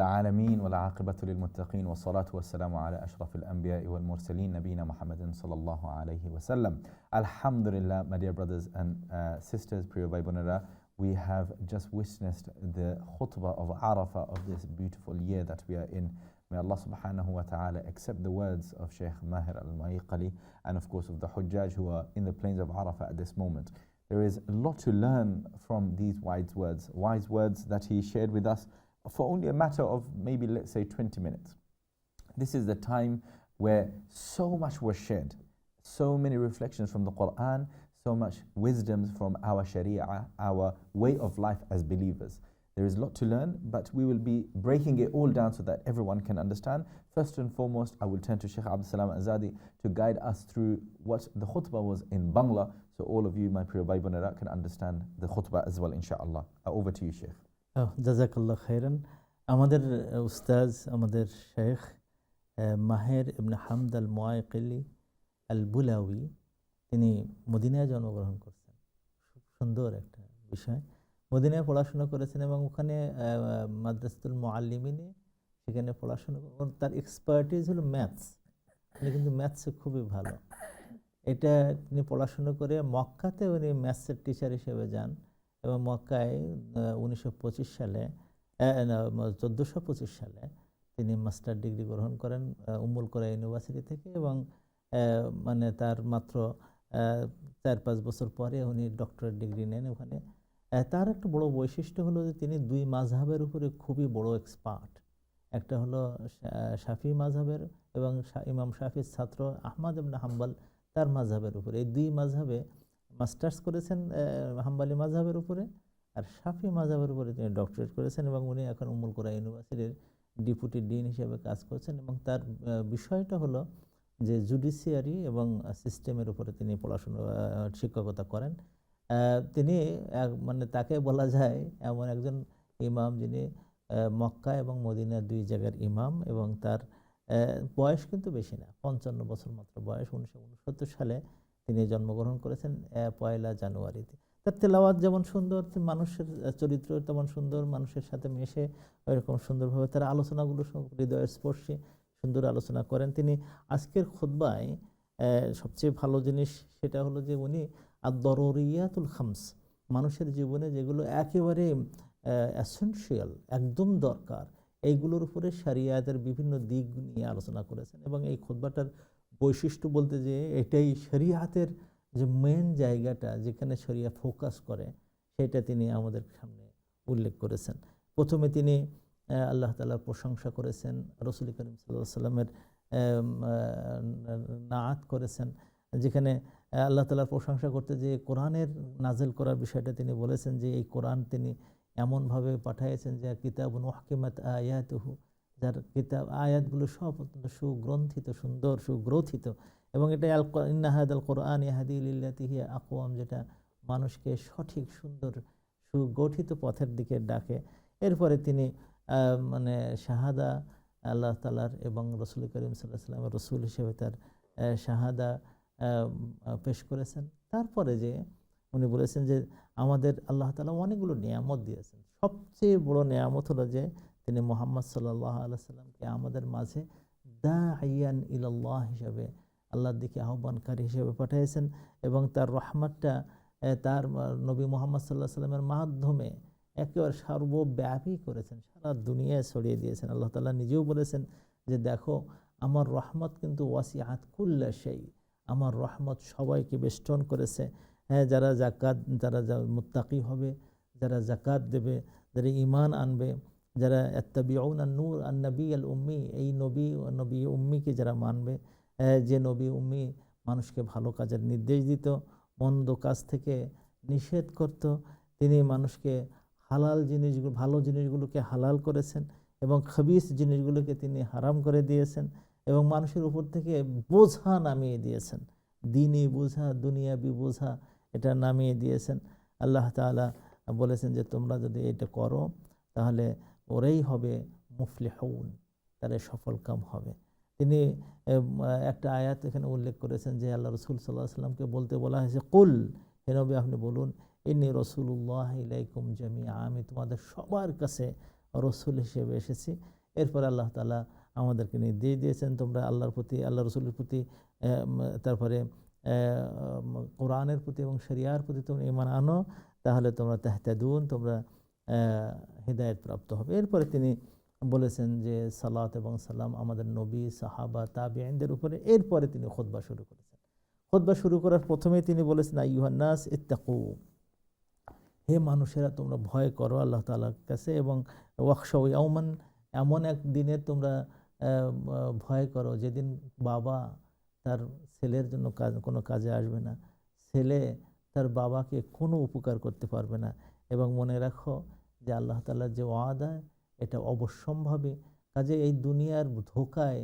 العالمين والعاقبة للمتقين والصلاة والسلام على أشرف الأنبياء والمرسلين نبينا محمد صلى الله عليه وسلم Alhamdulillah, my dear brothers and uh, sisters, Priya Vaibunara, we have just witnessed the khutbah of Arafah of this beautiful year that we are in. May Allah subhanahu wa ta'ala accept the words of Shaykh Mahir al-Maiqali and of course of the Hujjaj who are in the plains of Arafah at this moment. There is a lot to learn from these wise words, wise words that he shared with us for only a matter of maybe, let's say, 20 minutes. This is the time where so much was shared, so many reflections from the Quran, so much wisdoms from our Sharia, our way of life as believers. There is a lot to learn, but we will be breaking it all down so that everyone can understand. First and foremost, I will turn to Sheikh Abdul Salam Azadi to guide us through what the khutbah was in Bangla, so all of you, my Priya Bhai can understand the khutbah as well, inshallah. Uh, over to you, Sheikh. জাজাকাল্লাহ খাইরান। আমাদের উস্তাজ, আমাদের শেখ মাহের ইবনে হামদ আল মোয়াইকলি আল বুলাউই তিনি মদিনায় জন্মগ্রহণ করছেন। খুব সুন্দর একটা বিষয়। মদিনায় পড়াশোনা করেছেন এবং ওখানে মাদ্রাসাতুল মোয়াল্লিমিনে সেখানে পড়াশোনা তার এক্সপার্টিজ হলো ম্যাথস উনি কিন্তু ম্যাথসে খুবই ভালো। এটা তিনি পড়াশুনো করে মক্কাতে উনি ম্যাথসের টিচার হিসেবে যান। এবং মক্কায় উনিশশো পঁচিশ সালে চোদ্দোশো পঁচিশ সালে তিনি মাস্টার ডিগ্রি গ্রহণ করেন উমুল করা ইউনিভার্সিটি থেকে এবং মানে তার মাত্র চার পাঁচ বছর পরে উনি ডক্টরেট ডিগ্রি নেন ওখানে। তার একটা বড় বৈশিষ্ট্য হলো যে তিনি দুই মাঝহাবের উপরে খুবই বড় এক্সপার্ট একটা হলো শাফি মাঝহাবের এবং ইমাম শাফির ছাত্র আহমদ ইবনা হাম্বাল তার মাঝহাবের উপরে। এই দুই মাঝহাবে মাস্টার্স করেছেন হাম্বালি মাঝহাবের উপরে আর শাফি মাঝহাবের উপরে তিনি ডক্টরেট করেছেন এবং উনি এখন উমুল কোরা ইউনিভার্সিটির ডিপুটি ডিন হিসেবে কাজ করছেন এবং তার বিষয়টা হলো যে জুডিশিয়ারি এবং সিস্টেমের উপরে তিনি পড়াশোনা শিক্ষকতা করেন। তিনি মানে তাকে বলা যায় এমন একজন ইমাম যিনি মক্কা এবং মদিনার দুই জায়গার ইমাম এবং তার বয়স কিন্তু বেশি না, পঞ্চান্ন বছর মাত্র বয়স, উনিশশো উনসত্তর সালে তিনি জন্মগ্রহণ করেছেন পয়লা জানুয়ারিতে। তার তেলাওয়াত যেমন সুন্দর মানুষের চরিত্র তেমন সুন্দর, মানুষের সাথে মেশে এরকম সুন্দরভাবে তার আলোচনাগুলো হৃদয়ের স্পর্শী সুন্দর আলোচনা করেন। তিনি আজকের খোদ্বায় সবচেয়ে ভালো জিনিস সেটা হলো যে উনি আর দরিয়াতুল খামস, মানুষের জীবনে যেগুলো একেবারে অ্যাসেন্সিয়াল একদম দরকার, এইগুলোর উপরে সারিয়াতের বিভিন্ন দিক নিয়ে আলোচনা করেছেন এবং এই খোদবাটার বৈশিষ্ট্য বলতে যে এটাই শরিয়াতের যে মেন জায়গাটা যেখানে শরিয়া ফোকাস করে, সেটা তিনি আমাদের সামনে উল্লেখ করেছেন। প্রথমে তিনি আল্লাহ তালার প্রশংসা করেছেন, রসুল করিম সাল্লামের নাত করেছেন, যেখানে আল্লাহ তালার প্রশংসা করতে যে কোরআনের নাজেল করার বিষয়টা তিনি বলেছেন যে এই কোরআন তিনি এমনভাবে পাঠাইয়েছেন যে কিতাব নহকিমাত আয়াতহু যার কিতাব, আয়াতগুলো সব অত্যন্ত সুগ্রন্থিত, সুন্দর, সুগ্রথিত। এবং এটা আল ইন্নাহাদ আল কোরআন ইহাদিল্লাতিহিয়া আকোয়াম যেটা মানুষকে সঠিক, সুন্দর, সুগঠিত পথের দিকে ডাকে। এরপরে তিনি মানে শাহাদা আল্লাহ তালার এবং রসুল করিম সাল্লাহ সাল্লামের রসুল হিসেবে তার শাহাদা পেশ করেছেন। তারপরে যে উনি বলেছেন যে আমাদের আল্লাহ তালা অনেকগুলো নিয়ামত দিয়েছেন। সবচেয়ে বড় নিয়ামত হলো যে তিনি মোহাম্মদ সাল্লাহ আল্লাহ আমাদের মাঝে দা আইয়ান ইল্লাহ হিসাবে, আল্লাহর দিকে আহ্বানকারী হিসেবে পাঠিয়েছেন এবং তার রহমতটা তার নবী মোহাম্মদ সাল্লাহ সাল্লামের মাধ্যমে একেবারে সর্বব্যাপী করেছেন, সারা দুনিয়ায় ছড়িয়ে দিয়েছেন। আল্লাহ তালা নিজেও বলেছেন যে, দেখো, আমার রহমত কিন্তু ওয়াসি কুল্লা সেই আমার রহমত সবাইকে বেষ্টন করেছে। হ্যাঁ যারা জাকাত যারা মুত্তাকি হবে, যারা জাকাত দেবে, যারা ইমান আনবে যারা এত্তাবিউন নূর আন নবী আল উম্মি, এই নবী নবী উম্মিকে যারা মানবে যে নবী উম্মি মানুষকে ভালো কাজের নির্দেশ দিত, মন্দ কাজ থেকে নিষেধ করত, তিনি মানুষকে হালাল জিনিসগুলো ভালো জিনিসগুলোকে হালাল করেছেন এবং খবিস জিনিসগুলোকে তিনি হারাম করে দিয়েছেন এবং মানুষের উপর থেকে বোঝা নামিয়ে দিয়েছেন। দিনই বোঝা, দুনিয়াবি বোঝা, এটা নামিয়ে দিয়েছেন। আল্লাহ তালা বলেছেন যে, তোমরা যদি এটা করো, তাহলে ওরাই হবে মুফলিহউন তারা সফল কাম হবে। তিনি একটা আয়াত এখানে উল্লেখ করেছেন যে আল্লাহ রসুল সাল্লাহ সাল্লামকে বলতে বলা হয়েছে, কুল হেনবে আপনি বলুন ইনি রসুল্লাহ ইলাইকুম জামিয়া আমি তোমাদের সবার কাছে রসুল হিসেবে এসেছি। এরপরে আল্লাহ তালা আমাদেরকে নির্দেশ দিয়েছেন, তোমরা আল্লাহর প্রতি, আল্লাহ রসুলের প্রতি তারপরে কোরআনের প্রতি এবং শরিয়ার প্রতি তোমরা ইমান আনো, তাহলে তোমরা তেহতাদুন, তোমরা হৃদায়ত প্রাপ্ত হবে। এরপরে তিনি বলেছেন যে, সালাত এবং সালাম আমাদের নবী, সাহাবা তাবিআইনদের উপরে। এরপরে তিনি খোদবা শুরু করেছেন। খোদবা শুরু করার প্রথমেই তিনি বলেছেন আইহান্নাস ইত্তাকু। হে মানুষেরা, তোমরা ভয় করো আল্লাহ তাআলার কাছে এবং ওয়াকশাউ এমন এক দিনে তোমরা ভয় করো যেদিন বাবা তার ছেলের জন্য কাজ, কোনো কাজে আসবে না। ছেলে তার বাবাকে কোনো উপকার করতে পারবে না। এবং মনে রাখো যে আল্লাহ তালার যে ওয়াদা, এটা অবশ্যম্ভাবী। কাজে এই দুনিয়ার ধোকায়,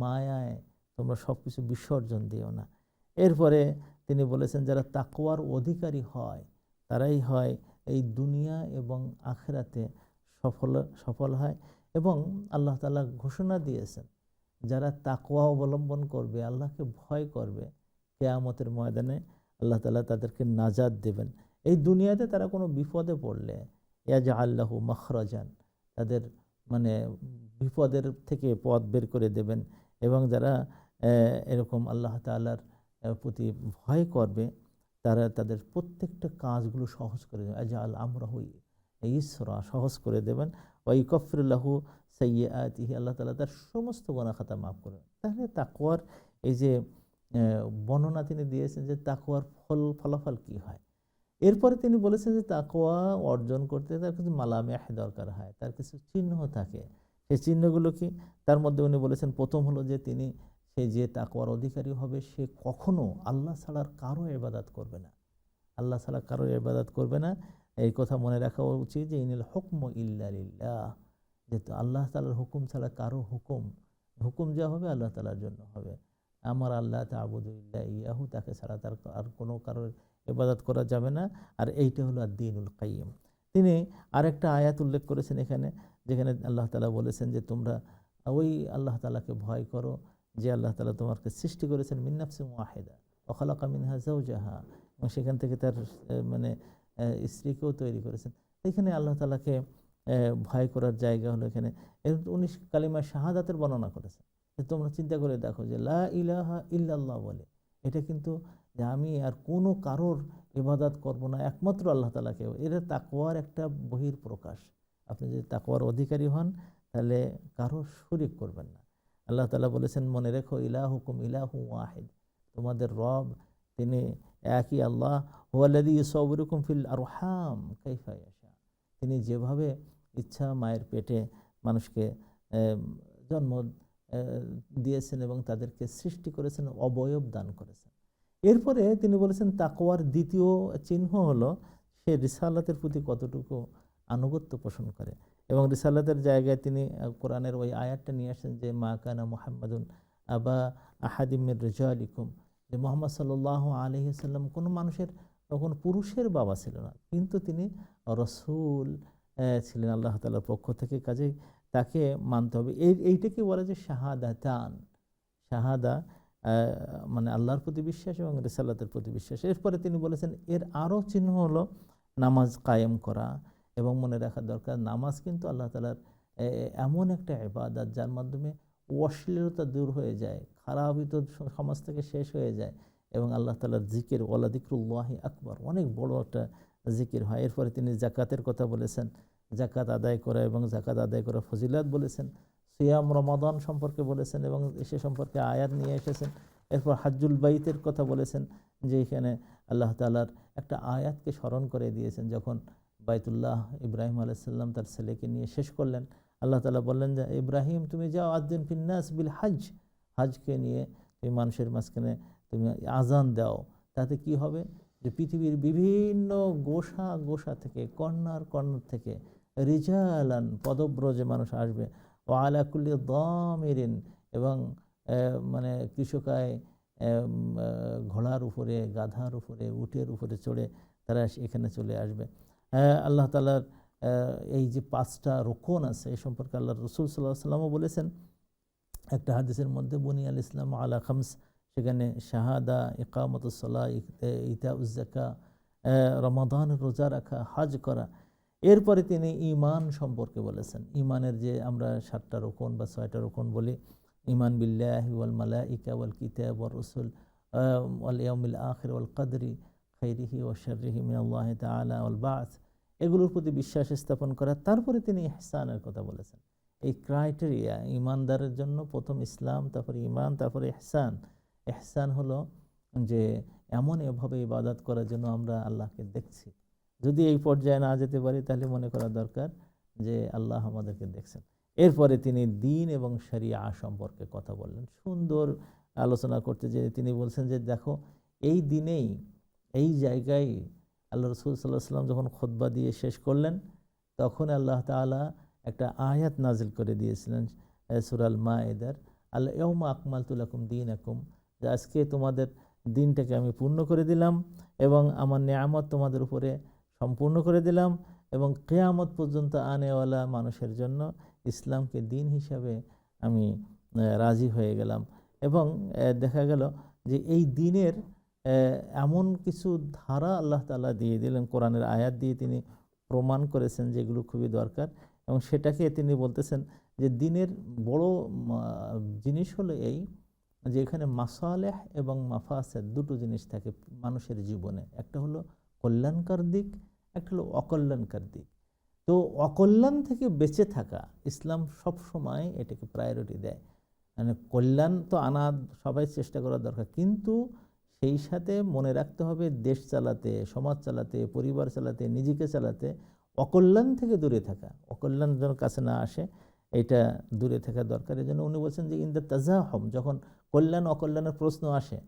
মায়ায় তোমরা সব কিছু বিসর্জন দিও না। এরপরে তিনি বলেছেন, যারা তাকওয়ার অধিকারী হয়, তারাই হয় এই দুনিয়া এবং আখেরাতে সফল সফল হয় এবং আল্লাহ তালা ঘোষণা দিয়েছেন, যারা তাকওয়া অবলম্বন করবে, আল্লাহকে ভয় করবে, কেয়ামতের ময়দানে আল্লাহ তালা তাদেরকে নাজাদ দেবেন। এই দুনিয়াতে তারা কোনো বিপদে পড়লে ইয়াজা আল্লাহু মখরাজান, তাদের মানে বিপদের থেকে পথ বের করে দেবেন এবং যারা এরকম আল্লাহ তাআলার প্রতি ভয় করবে, তারা তাদের প্রত্যেকটা কাজগুলো সহজ করে দেবেন। আজা আল আমরাহু ইসরা, সহজ করে দেবেন। ওই কফরুল্লাহু সাইয়ে আতিহি আল্লাহ তালা তার সমস্ত গোনা খাতা মাফ করবেন তাহলে তাকুয়ার এই যে বর্ণনা তিনি দিয়েছেন যে তাকুয়ার ফল, ফলাফল কি হয়? এরপরে তিনি বলেছেন যে তাকোয়া অর্জন করতে তার কিছু মালামেহ দরকার হয়, তার কিছু চিহ্ন থাকে। সেই চিহ্নগুলো কি? তার মধ্যে উনি বলেছেন, প্রথম হলো যে তিনি সে যে তাকুয়ার অধিকারী হবে, সে কখনো আল্লাহ ছাড়ার কারও এবাদাত করবে না। আল্লাহ ছাড়া কারও এবাদাত করবে না। এই কথা মনে রাখা উচিত যে, ইনিল হুকম ইল্লা যেহেতু আল্লাহ তালার হুকুম ছাড়া কারও হুকুম হুকুম যা হবে আল্লাহ তালার জন্য হবে। আমার আল্লাহ তাবুদুল্লাহ ইয়াহু, তাকে ছাড়া তার আর কোনো কারোর ইবাদত করা যাবে না। আর এইটা হলো দিনুল কাইম তিনি আরেকটা আয়াত উল্লেখ করেছেন এখানে, যেখানে আল্লাহ তালা বলেছেন যে, তোমরা ওই আল্লাহ তালাকে ভয় করো যে, আল্লাহ তালা তোমাকে সৃষ্টি করেছেন মিন্নাফসি ওয়াহেদা অখালাকা মিনহা জাহা এবং সেখান থেকে তার মানে স্ত্রীকেও তৈরি করেছেন। এখানে আল্লাহ তালাকে ভয় করার জায়গা হলো এখানে। উনিশ কালিমা শাহাদাতের বর্ণনা করেছেন। তোমরা চিন্তা করে দেখো যে, লা ইলাহা ইল্লাল্লাহ বলে। এটা কিন্তু যে আমি আর কোনো কারোর ইবাদত করব না, একমাত্র আল্লাহ তালাকে এটা তাকওয়ার একটা বহির প্রকাশ আপনি যদি তাকওয়ার অধিকারী হন, তাহলে কারও শরিক করবেন না। আল্লাহ তালা বলেছেন, মনে রেখো ইলাহ হুকুম ইলাহু ওয়াহিদ। তোমাদের রব, তিনি একই আল্লাহ। হুয়াল্লাদি সবরুকুম ফিল আরহাম কাইফা ইয়াশা। তিনি যেভাবে ইচ্ছা মায়ের পেটে মানুষকে জন্ম দিয়েছেন এবং তাদেরকে সৃষ্টি করেছেন, অবয়ব দান করেছেন। এরপরে তিনি বলেছেন, তাকওয়ার দ্বিতীয় চিহ্ন হলো, সে রিসালাতের প্রতি কতটুকু আনুগত্য পোষণ করে। এবং রিসালাতের জায়গায় তিনি কোরআনের ওই আয়াতটা নিয়ে আসেন যে, মা কানা মোহাম্মদুন আবা আহাদিমের রেজা আলিকুম যে মোহাম্মদ সাল্লাহ আলহিসাল্লাম কোনো মানুষের তখন পুরুষের বাবা ছিল না, কিন্তু তিনি রসুল ছিলেন আল্লাহ তালার পক্ষ থেকে। কাজেই তাকে মানতে হবে। এই, এইটাকে বলে যে শাহাদা শাহাদাতান। শাহাদা মানে আল্লাহর প্রতি বিশ্বাস এবং রেসাল্লাতের প্রতি বিশ্বাস। এরপরে তিনি বলেছেন, এর আরও চিহ্ন হলো নামাজ কায়েম করা এবং মনে রাখা দরকার, নামাজ কিন্তু আল্লাহ তালার এমন একটা ইবাদত যার মাধ্যমে অশ্লীলতা দূর হয়ে যায় খারাপই তো সমাজ থেকে শেষ হয়ে যায় এবং আল্লাহ তালার জিকির, ওয়ালা দিকরুল্লাহি আকবর, অনেক বড় একটা জিকির হয়। এরপরে তিনি জাকাতের কথা বলেছেন, জাকাত আদায় করা এবং জাকাত আদায় করা ফজিলাত বলেছেন। সিয়াম রমাদান সম্পর্কে বলেছেন এবং সে সম্পর্কে আয়াত নিয়ে এসেছেন। এরপর হাজ্জুল বাইতের কথা বলেছেন যে এখানে আল্লাহ তালার একটা আয়াতকে স্মরণ করে দিয়েছেন যখন বাইতুল্লাহ ইব্রাহিম আলাইসাল্লাম তার ছেলেকে নিয়ে শেষ করলেন। আল্লাহ তালা বললেন যে, ইব্রাহিম, তুমি যাও আদিন ফিন্নাস বিল হাজ হাজকে নিয়ে তুমি মানুষের মাঝখানে তুমি আজান দাও। তাতে কি হবে? যে পৃথিবীর বিভিন্ন গোসা গোসা থেকে কর্নার কর্নার থেকে রিজালান পদব্রজে মানুষ আসবে। ও আলাকুল্লি দমেরিন এবং মানে কৃষকায় ঘোড়ার উপরে, গাধার উপরে, উটের উপরে চড়ে তারা এখানে চলে আসবে। আল্লাহ তালার এই যে পাঁচটা রোকন আছে এই সম্পর্কে আল্লাহ রসুল সাল্লাহ সাল্লামও বলেছেন। একটা হাদিসের মধ্যে বুনিয়াল ইসলাম আলা খামস সেখানে শাহাদা ইকামতুসল্লাহ ইতা উজ্জাকা রমাদান রোজা রাখা, হাজ করা এরপরে তিনি ইমান সম্পর্কে বলেছেন। ইমানের যে আমরা সাতটা রোকন বা ছয়টা রোকন বলি ইমান বিল্লাহি ওয়াল মালাইকা ওয়াল কিতাব ওয়াল রসুল ওয়াল ইয়াউমিল আখির ওয়াল কদরি খৈরিহি ও শর্রিহি মিনাল্লাহ তাআলা ওয়াল বাস, এগুলোর প্রতি বিশ্বাস স্থাপন করা। তারপরে তিনি ইহসানের কথা বলেছেন। এই ক্রাইটেরিয়া ইমানদারের জন্য প্রথম ইসলাম, তারপরে ইমান তারপরে ইহসান। ইহসান হলো যে, এমন এভাবে ইবাদত করার জন্য আমরা আল্লাহকে দেখছি। যদি এই পর্যায়ে না যেতে পারি, তাহলে মনে করা দরকার যে আল্লাহ আমাদেরকে দেখছেন। এরপরে তিনি দিন এবং শরিয়া সম্পর্কে কথা বললেন। সুন্দর আলোচনা করতে যে তিনি বলছেন যে, দেখো, এই দিনেই, এই জায়গায় আল্লাহ রসুল সাল্লাহ সাল্লাম যখন খোদবা দিয়ে শেষ করলেন, তখন আল্লাহ তাআলা একটা আয়াত নাজিল করে দিয়েছিলেন সুরাল মায়েদার আল্লাহ ইয়মা আকমাল তুলাকুম দিন আকুম যে আজকে তোমাদের দিনটাকে আমি পূর্ণ করে দিলাম এবং আমার নিয়ামত তোমাদের উপরে সম্পূর্ণ করে দিলাম এবং কেয়ামত পর্যন্ত আনেওয়ালা মানুষের জন্য ইসলামকে দিন হিসাবে আমি রাজি হয়ে গেলাম। এবং দেখা গেল যে এই দিনের এমন কিছু ধারা আল্লাহ তাআলা দিয়ে দিলেন, কোরআনের আয়াত দিয়ে তিনি প্রমাণ করেছেন যেগুলো খুবই দরকার। এবং সেটাকে তিনি বলতেছেন যে দিনের বড় জিনিস হলো এই যে এখানে মাসালেহ এবং মাফাসেদ দুটো জিনিস থাকে মানুষের জীবনে। একটা হলো কল্যাণকর দিক, একটা হলো অকল্যাণকর দিক। তো অকল্যাণ থেকে বেঁচে থাকা ইসলাম সব সময় এটাকে প্রায়োরিটি দেয়। মানে কল্যাণ তো আনা সবাই চেষ্টা করা দরকার, কিন্তু সেই সাথে মনে রাখতে হবে দেশ চালাতে, সমাজ চালাতে, পরিবার চালাতে, নিজেকে চালাতে অকল্যাণ থেকে দূরে থাকা। অকল্যাণ যেন কাছে না আসে, এটা দূরে থাকা দরকার। এই জন্য উনি বলছেন যে ইন দ্য তাজাহম, যখন কল্যাণ অকল্যাণের প্রশ্ন আসে,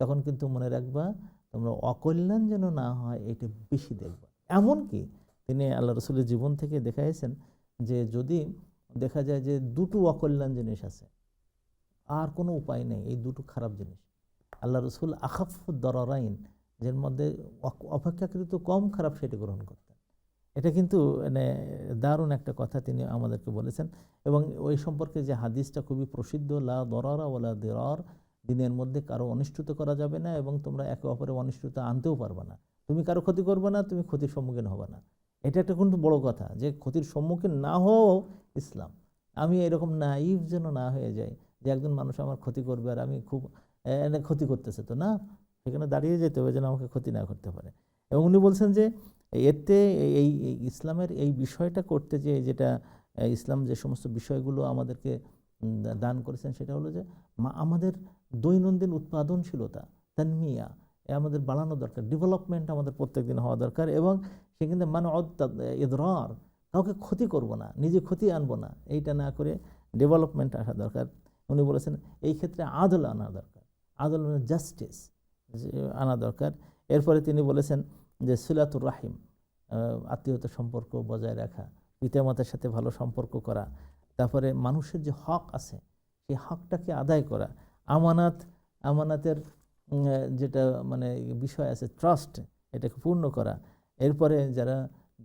তখন কিন্তু মনে রাখবা তোমরা অকল্যাণ যেন না হয়, এটা বেশি দেখবা। এমনকি তিনি আল্লাহ রসুলের জীবন থেকে দেখা দেখাইছেন যে যদি দেখা যায় যে দুটো অকল্যাণ জিনিস আছে, আর কোনো উপায় নেই, এই দুটো খারাপ জিনিস। আল্লাহ রসুল আখাফ দরারাইন, যের মধ্যে অপেক্ষাকৃত কম খারাপ সেটি গ্রহণ করতেন। এটা কিন্তু মানে দারুণ একটা কথা তিনি আমাদেরকে বলেছেন। এবং ওই সম্পর্কে যে হাদিসটা খুবই প্রসিদ্ধ, লা দরারা ওলা দেরার দিনের মধ্যে কারও অনিষ্টত করা যাবে না এবং তোমরা একে অপরের অনিষ্টতা আনতেও পারবে না। তুমি কারও ক্ষতি করবে না, তুমি ক্ষতির সম্মুখীন হবে না। এটা একটা কিন্তু বড় কথা যে ক্ষতির সম্মুখীন না হওয়াও ইসলাম। আমি এরকম নাইভ যেন না হয়ে যাই যে একজন মানুষ আমার ক্ষতি করবে আর আমি খুব ক্ষতি করতেছে তো। না, সেখানে দাঁড়িয়ে যেতে হবে যেন আমাকে ক্ষতি না করতে পারে। এবং উনি বলছেন যে এতে এই ইসলামের এই বিষয়টা করতে যে যেটা ইসলাম যে সমস্ত বিষয়গুলো আমাদেরকে দান করেছেন সেটা হলো যে আমাদের দৈনন্দিন উৎপাদনশীলতা, তানমিয়া আমাদের বাড়ানো দরকার ডেভেলপমেন্ট আমাদের প্রত্যেক দিন হওয়া দরকার এবং সেখানে মানে ইদরার, কাউকে ক্ষতি করব না, নিজে ক্ষতি আনব না, এইটা না করে ডেভেলপমেন্ট আসা দরকার। উনি বলেছেন, এই ক্ষেত্রে আদল আনা দরকার, আদল মানে জাস্টিস আনা দরকার। এরপরে তিনি বলেছেন যে সুলাতুর রাহিম আত্মীয়তা সম্পর্ক বজায় রাখা, পিতামাতার সাথে ভালো সম্পর্ক করা, তারপরে মানুষের যে হক আছে, সেই হকটাকে আদায় করা আমানাত, আমানাতের যেটা মানে বিষয় আছে ট্রাস্ট এটাকে পূর্ণ করা। এরপরে যারা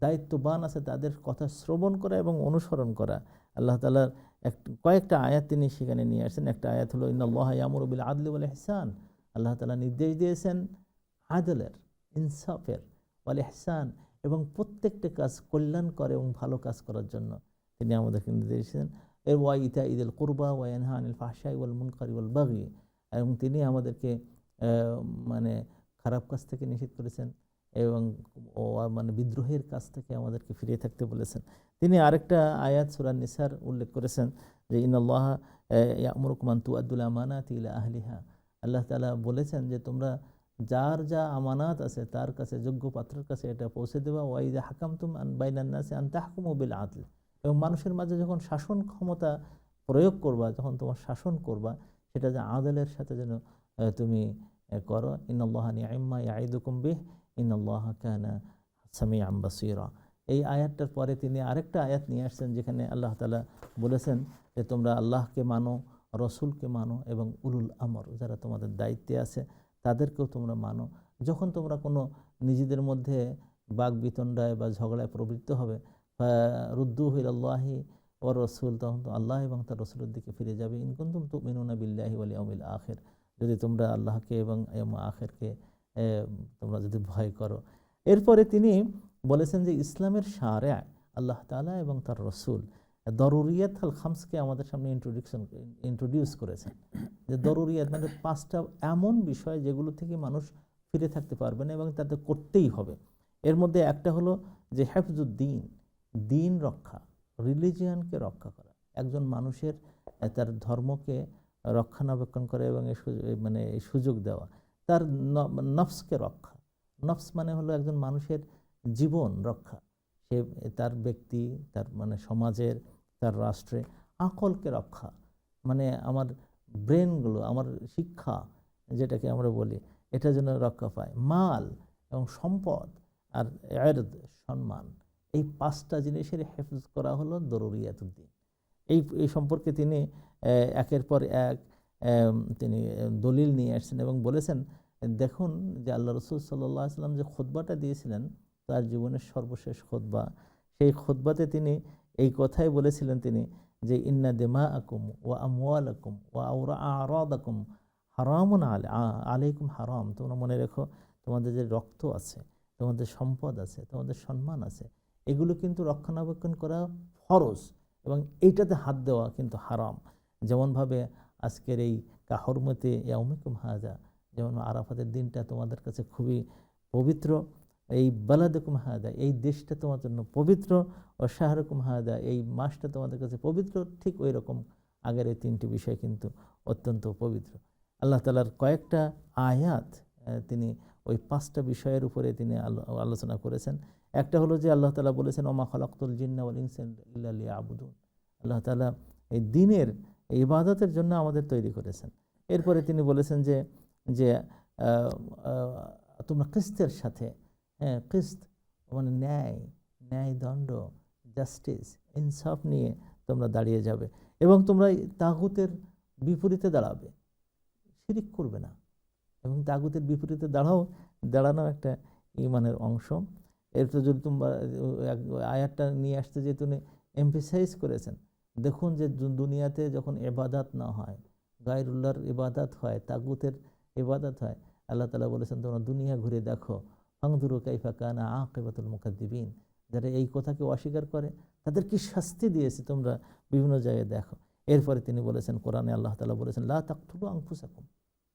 দায়িত্ববান আছে, তাদের কথা শ্রবণ করা এবং অনুসরণ করা। আল্লাহ তালার এক, কয়েকটা আয়াত তিনি সেখানে নিয়ে আসছেন। একটা আয়াত হলো ইন্নআল্লাহ ইয়ামুরবিল আদলি বলে ইহসান। আল্লাহ তালা নির্দেশ দিয়েছেন, আদলের, ইনসাফের, ওয়াল ইহসান এবং প্রত্যেকটা কাজ কল্যাণকর এবং ভালো কাজ করার জন্য। তিনি আমাদেরকে নির্দেশ দিয়েছেন এর ওয়া ইতা ঈদুল কুরবা ওয়া ইয়ানহা আনিল ফাহশাই ওয়াল মুনকারি ওয়াল বাগি। এবং তিনি আমাদেরকে মানে খারাপ কাজ থেকে নিষেধ করেছেন এবং মানে বিদ্রোহের কাছ থেকে আমাদেরকে ফিরে থাকতে বলেছেন। তিনি আরেকটা আয়াত সুরান নিসার, উল্লেখ করেছেন যে, ইনাল্লাহ ইয়ামুরকুমান তুয়াদ্দুল আমানাত ইলা আহলিহা। আল্লাহ তালা বলেছেন যে, তোমরা যার যা আমানাত আছে, তার কাছে, যোগ্য পাত্রের কাছে এটা পৌঁছে দেওয়া ওয়াইদা হাকাম তুম আন বাইনান নাসে আন তাহকুমু বিল আদল। এবং মানুষের মাঝে যখন শাসন ক্ষমতা প্রয়োগ করবা, যখন তোমার শাসন করবা, সেটা যে আদলের সাথে যেন তুমি করো। ইনাল্লাহ নিআম্মা ইয়াইদুকুম বিহ ইনাল্লাহ কানা সামিআম বাসীরা। এই আয়াতটার পরে তিনি আরেকটা আয়াত নিয়ে আসছেন, যেখানে আল্লাহ তাআলা বলেছেন যে, তোমরা আল্লাহকে মানো, রসুলকে মানো এবং উলুল আমর, যারা তোমাদের দায়িত্বে আছে, তাদেরকেও তোমরা মানো। যখন তোমরা কোনো নিজেদের মধ্যে বাঘ বিতণ্ডায় বা ঝগড়ায় প্রবৃত্ত হবে রুদ্দু আল্লাহি ও রসুল, তখন তো আল্লাহ এবং তার রসুলের দিকে ফিরে যাবে। ইনকুন্তুম তো মিনুনা বিল্লাহি ওয়ালি অমিল আখের, যদি তোমরা আল্লাহকে এবং আখেরকে তোমরা যদি ভয় করো। এরপরে তিনি বলেছেন যে ইসলামের সারে আল্লাহ তাআলা এবং তার রসুল দরুরিয়াত আল খামসকে আমাদের সামনে ইন্ট্রোডিউকশন ইন্ট্রোডিউস করেছেন। যে দরুরিয়াত মানে পাঁচটা এমন বিষয় যেগুলো থেকে মানুষ ফিরে থাকতে পারবে না এবং তাতে করতেই হবে। এর মধ্যে একটা হলো যে হেফজুদ্দিন দিন রক্ষা, রিলিজিয়ানকে রক্ষা করা। একজন মানুষের তার ধর্মকে রক্ষণাবেক্ষণ করে এবং মানে এই সুযোগ দেওয়া। তার নফসকে রক্ষা। নফস মানে হলো একজন মানুষের জীবন রক্ষা। সে তার ব্যক্তি, তার মানে সমাজের, তার রাষ্ট্রে আকলকে রক্ষা। মানে আমার ব্রেনগুলো, আমার শিক্ষা, যেটাকে আমরা বলি, এটা যেন রক্ষা পায়। মাল এবং সম্পদ আর সম্মান। এই পাঁচটা জিনিসের হেফজ করা হলো দরুরিয়াতুদ্দিন। এই এই সম্পর্কে তিনি একের পর এক তিনি দলিল নিয়ে আসছেন এবং বলেছেন, দেখুন যে আল্লাহ রসুল সাল্লাহ সাল্লাম যে খোদবাটা দিয়েছিলেন, তার জীবনের সর্বশেষ খোদবা সেই খোদবাতে তিনি এই কথাই বলেছিলেন তিনি যে, ইন্না দেমা আকুম ও আমওয়াল আকুম ও আউরা আরাদ আকুম হারামুন আলে আলাইকুম হারাম। তোমরা মনে রেখো, তোমাদের যে রক্ত আছে, তোমাদের সম্পদ আছে, তোমাদের সম্মান আছে এগুলো কিন্তু রক্ষণাবেক্ষণ করা ফরজ এবং এইটাতে হাত দেওয়া কিন্তু হারাম। যেমনভাবে আজকের এই কাহরমতে ইয়াউমিকুম হাজা, যেমন আরাফাতের দিনটা তোমাদের কাছে খুবই পবিত্র, এই বালাদকুম হাদা এই দেশটা তোমার জন্য পবিত্র, ও শাহরকুম হাদা এই মাসটা তোমাদের কাছে পবিত্র, ঠিক ওই রকম আগের এই তিনটি বিষয় কিন্তু অত্যন্ত পবিত্র। আল্লাহ তালার কয়েকটা আয়াত তিনি ওই পাঁচটা বিষয়ের উপরে তিনি আলো- আলোচনা করেছেন। একটা হলো যে আল্লাহ তালা বলেছেন, ওমা খলাক্তুল জিন্না ওয়াল ইনসান ইল্লা লিয়াবুদুন। আল্লাহ তালা এই দিনের ইবাদতের জন্য আমাদের তৈরি করেছেন। এরপরে তিনি বলেছেন যে যে তোমরা কিস্তের সাথে হ্যাঁ কিস্ত মানে ন্যায় ন্যায় দণ্ড জাস্টিস, ইনসাফ নিয়ে তোমরা দাঁড়িয়ে যাবে এবং তোমরা তাগুতের বিপরীতে দাঁড়াবে। শিরিক করবে না। এবং তাগুতের বিপরীতে দাঁড়াও দাঁড়ানো একটা ইমানের অংশ। এর তো যদি তোমরা আয়াতটা নিয়ে আসতে যে তিনি এমফেসাইজ করেছেন, দেখুন যে দুনিয়াতে যখন এবাদাত না হয়, গায়রুল্লাহর ইবাদাত হয়, তাগুতের ইবাদাত হয়, আল্লাহ তালা বলেছেন, তোমরা দুনিয়া ঘুরে দেখো, ফাংদুরু কাইফা কানা আকিবাতুল মুকাদ্দিবিন। যারা এই কথাকে অস্বীকার করে তাদের কি শাস্তি দিয়েছে, তোমরা বিভিন্ন জায়গায় দেখো। এরপরে তিনি বলেছেন, কোরআনে আল্লাহ তালা বলেছেন, লা তাকতুলু আনফুসাকুম,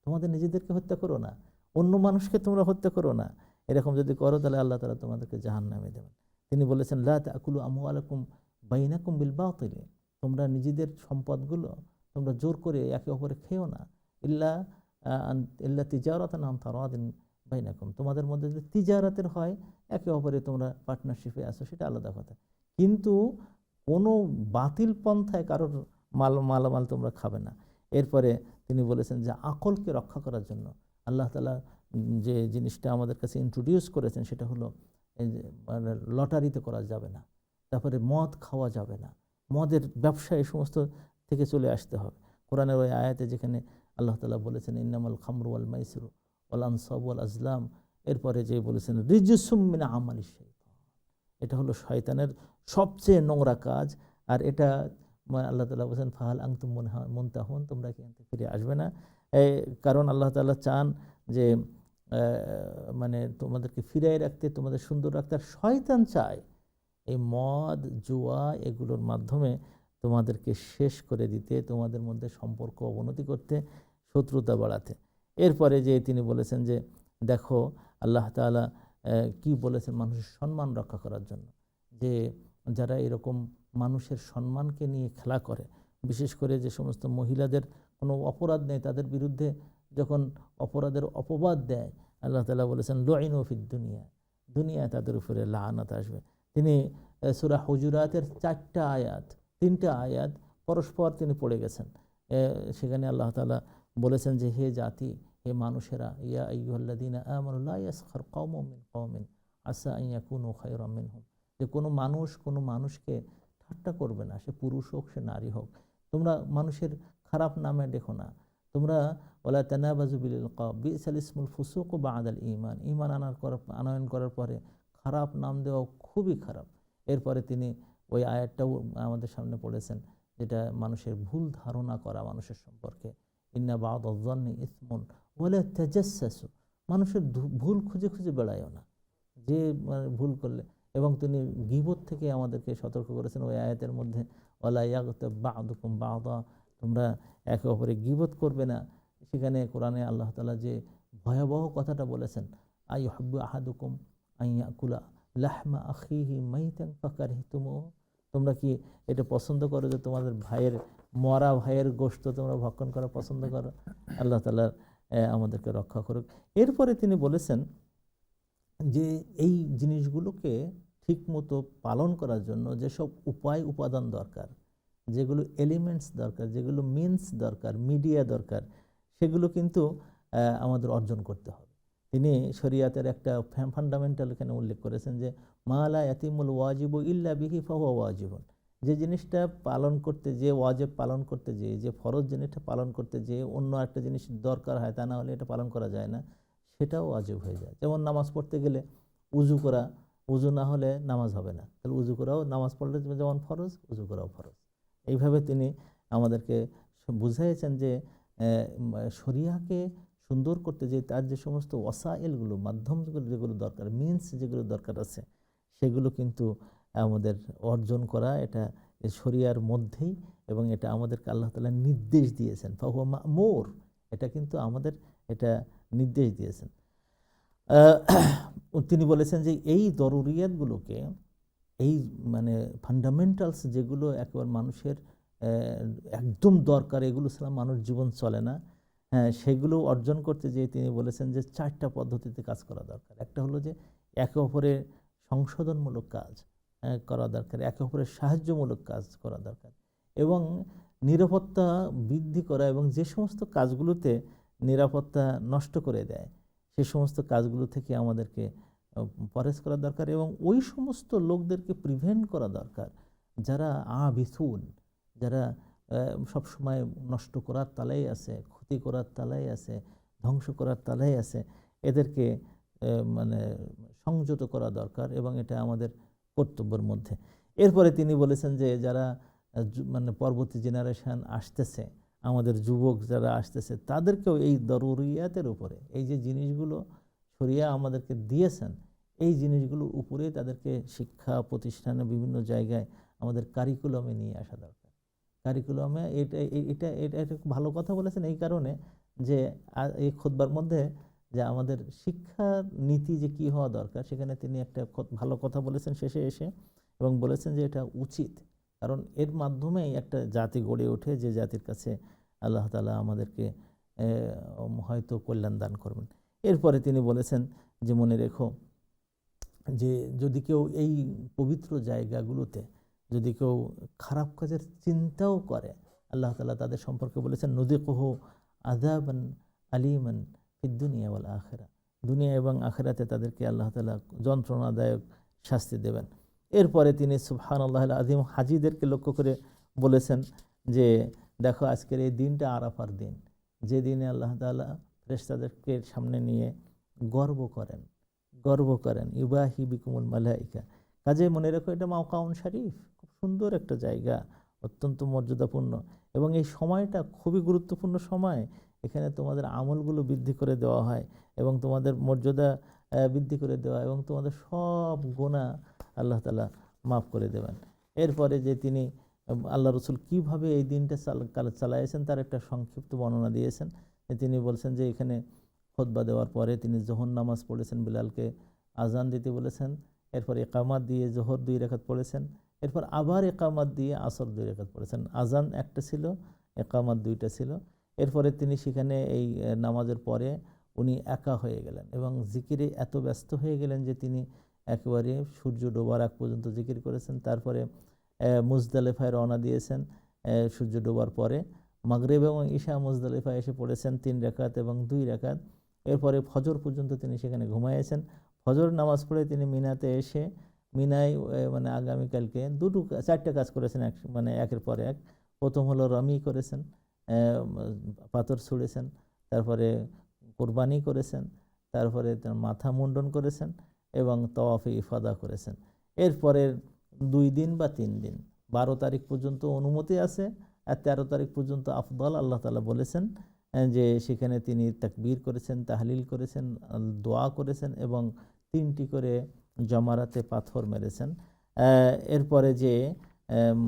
তোমাদের নিজেদেরকে হত্যা করো না, অন্য মানুষকে তোমরা হত্যা করো না। এরকম যদি করো, তাহলে আল্লাহ তালা তোমাদেরকে জাহান নামে দেবেন। তিনি বলেছেন, লা তাকুলু আমু আলাকুম বাইনাকুম বিল বাতিলে। তোমরা নিজেদের সম্পদগুলো তোমরা জোর করে একে অপরে খেও না। ইল্লা ইল্লা তিজারত নাম তারাদিন বাইনাকুম। তোমাদের মধ্যে যদি তিজারাতের হয়, একে অপরে তোমরা পার্টনারশিপে আসো সেটা আলাদা কথা। কিন্তু কোনো বাতিল পন্থায় কারোর মাল, মালামাল তোমরা খাবে না। এরপরে তিনি বলেছেন যে, আকলকে রক্ষা করার জন্য আল্লাহ তালা যে জিনিসটা আমাদের কাছে ইন্ট্রোডিউস করেছেন সেটা হলো মানে লটারিতে করা যাবে না, তারপরে মদ খাওয়া যাবে না, মদের ব্যবসা এই সমস্ত থেকে চলে আসতে হবে। কোরআনের ওই আয়াতে যেখানে আল্লাহ তালা বলেছেন, ইন্নামাল খামরু আল মাইসরু ওয়াল আনসাব ওয়াল আজলাম এরপরে যে বলেছেন রিজুসুমিনা আমালি শৈতান এটা হলো শয়তানের সবচেয়ে নোংরা কাজ। আর এটা মানে আল্লাহ তালা বলছেন, ফাহাল আংতুম মুনতাহুন তোমরা কি ফিরে আসবে না। কারণ আল্লাহ তালা চান যে মানে তোমাদেরকে ফিরাই রাখতে তোমাদের সুন্দর রাখতে আর শয়তান চায় এই মদ জুয়া এগুলোর মাধ্যমে তোমাদেরকে শেষ করে দিতে তোমাদের মধ্যে সম্পর্ক অবনতি করতে শত্রুতা বাড়াতে। এরপরে যে তিনি বলেছেন যে দেখো আল্লাহ আহ, কি বলেছেন মানুষের সম্মান রক্ষা করার জন্য। যে যারা এরকম মানুষের সম্মানকে নিয়ে খেলা করে বিশেষ করে যে সমস্ত মহিলাদের কোনো অপরাধ নেই তাদের বিরুদ্ধে যখন অপরাধের অপবাদ দেয় আল্লাহ তালা বলেছেন লোয়াইন ফিদ দুনিয়া। দুনিয়ায় তাদের উপরে লাহানাত আসবে। তিনি আহ, হজুরাতের চারটা আয়াত তিনটা আয়াত পরস্পর তিনি পড়ে গেছেন। সেখানে আল্লাহ তালা বলেছেন যে হে জাতি হে মানুষেরা ইয়া আইয়ুহাল্লাযীনা আমানুল্লাহ ইয়াসখার কওমুম মিন কওমিন আসা আন ইয়াকুনু খায়রাম মিনহুম। যে কোনো মানুষ কোনো মানুষকে ঠাট্টা করবে না সে পুরুষ হোক সে নারী হোক। তোমরা মানুষের খারাপ নামে দেখো না। তোমরা, ওলা তানাবাজু বিল বিসাল ইসমুল ফুসুক ও বাদাল ইমান ইমান আনার করার আনয়ন করার পরে খারাপ নাম দেওয়া খুবই খারাপ। এরপরে তিনি ওই আয়াতটাও আমাদের সামনে পড়েছেন, যেটা মানুষের ভুল ধারণা করা মানুষের সম্পর্কে। ইন্না বাদ অজ্জন্নি ইসমুন বলে তেজাসু মানুষের ভুল খুঁজে খুঁজে বেড়ায়ও না। যে মানে ভুল করলে, এবং তিনি গিবত থেকে আমাদেরকে সতর্ক করেছেন ওই আয়াতের মধ্যে, ওলা ইয়াগত বাদুকুম বাদা। তোমরা একে অপরে গিবত করবে না। সেখানে কোরআনে আল্লাহ তালা যে ভয়াবহ কথাটা বলেছেন আই হাব্বু আহাদুকুম আইয়াকুলা লাহমা আখিহি মাইতাং ফাকার হিতুমো তোমরা কি এটা পছন্দ করো যে তোমাদের ভাইয়ের, মরা ভাইয়ের গোশত তোমরা ভক্ষণ করা পছন্দ করো? আল্লাহ তালা আমাদেরকে রক্ষা করুক। এরপরে তিনি বলেছেন যে এই জিনিসগুলোকে ঠিকমতো পালন করার জন্য যেসব উপায় উপাদান দরকার যেগুলো এলিমেন্টস দরকার, যেগুলো মিনস দরকার মিডিয়া দরকার, সেগুলো কিন্তু আমাদের অর্জন করতে হবে। তিনি শরিয়াতের একটা ফান্ডামেন্টাল এখানে উল্লেখ করেছেন যে মালা ইয়াতিমুল ওয়াজিব ইল্লা বিহি ফাহুয়া ওয়াজিবন। যে জিনিসটা পালন করতে যে, ওয়াজেব পালন করতে যেয়ে যে ফরজ জিনিসটা পালন করতে যেয়ে অন্য একটা জিনিস দরকার হয় তা না হলে এটা পালন করা যায় না, সেটাও ওয়াজিব হয়ে যায়। যেমন নামাজ পড়তে গেলে উজু করা উজু না হলে নামাজ হবে না। তাহলে উজু করাও নামাজ পড়লে যেমন ফরজ উজু করাও ফরজ। এইভাবে তিনি আমাদেরকে বুঝাইয়েছেন যে শরিয়াকে সুন্দর করতে যে তার যে সমস্ত ওয়াসাইলগুলো, মাধ্যমগুলো যেগুলো দরকার মিনস যেগুলো দরকার আছে, সেগুলো কিন্তু আমাদের অর্জন করা এটা শরিয়ার মধ্যেই এবং এটা আমাদেরকে আল্লাহ তালা নির্দেশ দিয়েছেন। মোর এটা কিন্তু আমাদের এটা নির্দেশ দিয়েছেন। তিনি বলেছেন যে এই দরুরিয়াতগুলোকে এই মানে ফান্ডামেন্টালস যেগুলো একেবারে মানুষের একদম দরকার এগুলো ছাড়া মানুষ জীবন চলে না। হ্যাঁ সেগুলো অর্জন করতে যেয়ে তিনি বলেছেন যে চারটা পদ্ধতিতে কাজ করা দরকার। একটা হলো যে একে অপরের সংশোধনমূলক কাজ আহ, করা দরকার। একে অপরের সাহায্যমূলক কাজ করা দরকার। এবং নিরাপত্তা বৃদ্ধি করা এবং যে সমস্ত কাজগুলোতে নিরাপত্তা নষ্ট করে দেয় সে সমস্ত কাজগুলো থেকে আমাদেরকে পরেজ করা দরকার এবং ওই সমস্ত লোকদেরকে প্রিভেন্ট করা দরকার। যারা আবিথুন, যারা সবসময় নষ্ট করার তালাই আছে, ক্ষতি করার তালাই আছে, ধ্বংস করার তালাই আছে, এদেরকে মানে সংযত করা দরকার এবং এটা আমাদের কর্তব্যের মধ্যে। এরপরে তিনি বলেছেন যে যারা মানে পরবর্তী জেনারেশান আসতেছে, আমাদের যুবক যারা আসতেছে, তাদেরকেও এই দরুরিয়াতের উপরে, এই যে জিনিসগুলো শরিয়া আমাদেরকে দিয়েছেন, এই জিনিসগুলোর উপরে তাদেরকে শিক্ষা প্রতিষ্ঠানে বিভিন্ন জায়গায় আমাদের কারিকুলামে নিয়ে আসা দরকার। কারিকুলামে এটা এটা এটা একটা ভালো কথা বলেছেন এই কারণে যে এই খোদবার মধ্যে যে আমাদের শিক্ষা নীতি যে কি হওয়া দরকার, সেখানে তিনি একটা ভালো কথা বলেছেন শেষে এসে এবং বলেছেন যে এটা উচিত। কারণ এর মাধ্যমেই একটা জাতি গড়ে ওঠে, যে জাতির কাছে আল্লাহ তালা আমাদেরকে হয়তো কল্যাণ দান করবেন। এরপরে তিনি বলেছেন যে, মনে রেখো যে, যদি কেউ এই পবিত্র জায়গাগুলোতে যদি কেউ খারাপ কাজের চিন্তাও করে, আল্লাহ তালা তাদের সম্পর্কে বলেছেন, নদীকহ আজাবান আলিমান দুনিয়া ওয়াল আখেরা। দুনিয়া এবং আখেরাতে তাদেরকে আল্লাহ তালা যন্ত্রণাদায়ক শাস্তি দেবেন। এরপরে তিনি সুবহান আল্লাহ আজিম হাজিদেরকে লক্ষ্য করে বলেছেন যে, দেখো, আজকের এই দিনটা আরাফার দিন। যে দিনে আল্লাহ তালা ফেরেশতাদেরকে সামনে নিয়ে গর্ব করেন গর্ব করেন ইবাহি বিকুমুল মালাইকা। কাজে মনে রেখো, এটা মাওকাউন শরীফ, খুব সুন্দর একটা জায়গা, অত্যন্ত মর্যাদাপূর্ণ। এবং এই সময়টা খুবই গুরুত্বপূর্ণ সময়। এখানে তোমাদের আমলগুলো বৃদ্ধি করে দেওয়া হয় এবং তোমাদের মর্যাদা বৃদ্ধি করে দেওয়া এবং তোমাদের সব গোনা আল্লাহ তালা মাফ করে দেবেন। এরপরে যে তিনি, আল্লাহ রসুল কীভাবে এই দিনটা চাল- চালাইয়েছেন তার একটা সংক্ষিপ্ত বর্ণনা দিয়েছেন। তিনি বলছেন যে এখানে খোদবা দেওয়ার পরে তিনি জোহর নামাজ পড়েছেন বিলালকে আজান দিতে বলেছেন। এরপর একামাত দিয়ে জোহর দুই রেখাত পড়েছেন। এরপর আবার একামাত দিয়ে আসর দুই রেখাত পড়েছেন। আজান একটা ছিল, একামাত দুইটা ছিল। এরপরে তিনি সেখানে এই নামাজের পরে উনি একা হয়ে গেলেন এবং জিকিরে এত ব্যস্ত হয়ে গেলেন যে তিনি একেবারে সূর্য ডোবার আগ পর্যন্ত জিকির করেছেন। তারপরে মুজদালেফায় রওনা দিয়েছেন সূর্য ডোবার পরে। মাগরেব এবং ঈশা মুজদালিফা এসে পড়েছেন তিন রেখাত এবং দুই রেখাত এরপরে ফজর পর্যন্ত তিনি সেখানে ঘুমাইয়েছেন। ফজর নামাজ পড়ে তিনি মিনাতে এসে, মিনায় মানে আগামীকালকে দুটো, চারটে কাজ করেছেন এক মানে একের পর এক। প্রথম হলো রমি করেছেন পাথর ছুঁড়েছেন, তারপরে কোরবানি করেছেন, তারপরে তার মাথা মুন্ডন করেছেন এবং তওয়াফে ইফাদা করেছেন। এরপরের দুই দিন বা তিন দিন, বারো তারিখ পর্যন্ত অনুমতি আছে। তেরো তারিখ পর্যন্ত আফদল আল্লাহ তালা বলেছেন যে সেখানে তিনি তাকবীর করেছেন, তাহলিল করেছেন, দোয়া করেছেন এবং তিনটি করে জমারাতে পাথর মেরেছেন। এরপরে যে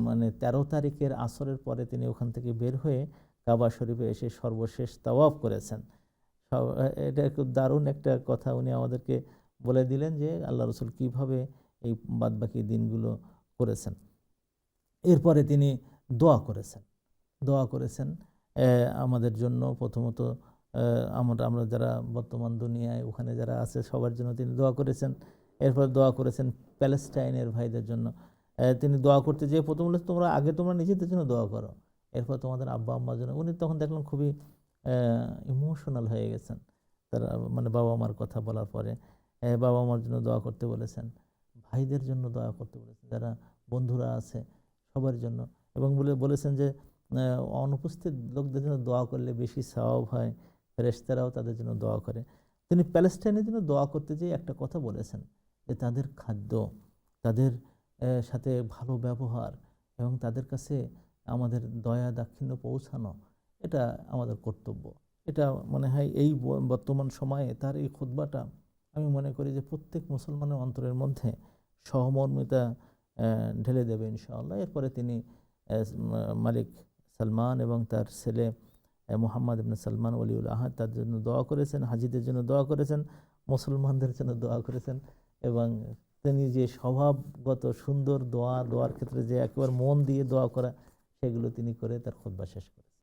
মানে তেরো তারিখের আসরের পরে তিনি ওখান থেকে বের হয়ে কাবা শরীফে এসে সর্বশেষ তাওয়াফ করেছেন। এটা খুব দারুণ একটা কথা উনি আমাদেরকে বলে দিলেন যে আল্লাহ রসুল কীভাবে এই বাদবাকি দিনগুলো করেছেন। এরপরে তিনি দোয়া করেছেন। দোয়া করেছেন আমাদের জন্য প্রথমত আমরা আমরা যারা বর্তমান দুনিয়ায় ওখানে যারা আছে সবার জন্য তিনি দোয়া করেছেন। এরপর দোয়া করেছেন প্যালেস্টাইনের ভাইদের জন্য। তিনি দোয়া করতে যেয়ে প্রথম বলে তোমরা, আগে তোমরা নিজেদের জন্য দোয়া করো। এরপর তোমাদের আব্বা আম্মার জন্য উনি তখন দেখলাম খুবই ইমোশনাল হয়ে গেছেন। তারা মানে বাবা মার কথা বলার পরে বাবা মার জন্য দোয়া করতে বলেছেন। ভাইদের জন্য দোয়া করতে বলেছেন, যারা বন্ধুরা আছে সবার জন্য। এবং বলে, বলেছেন যে অনুপস্থিত লোকদের জন্য দোয়া করলে বেশি স্বভাব হয়, ফেরেশতারাও তাদের জন্য দোয়া করে। তিনি প্যালেস্টাইনের জন্য দোয়া করতে যেয়ে একটা কথা বলেছেন যে তাদের খাদ্য, তাদের সাথে ভালো ব্যবহার এবং তাদের কাছে আমাদের দয়া দাক্ষিণ্য পৌঁছানো, এটা আমাদের কর্তব্য। এটা মনে হয় এই বর্তমান সময়ে তার এই খুতবাটা আমি মনে করি যে প্রত্যেক মুসলমানের অন্তরের মধ্যে সহমর্মিতা ঢেলে দেবে ইনশাআল্লাহ। এরপরে তিনি মালিক সালমান এবং তার ছেলে মোহাম্মদ ইবন সালমান অলিউল আহাদ তার জন্য দোয়া করেছেন, হাজিদের জন্য দোয়া করেছেন, মুসলমানদের জন্য দোয়া করেছেন এবং তিনি যে স্বভাবগত সুন্দর দোয়া, দোয়ার ক্ষেত্রে যে একবার মন দিয়ে দোয়া করা, সেগুলো তিনি করে তার খুতবা শেষ করেছেন।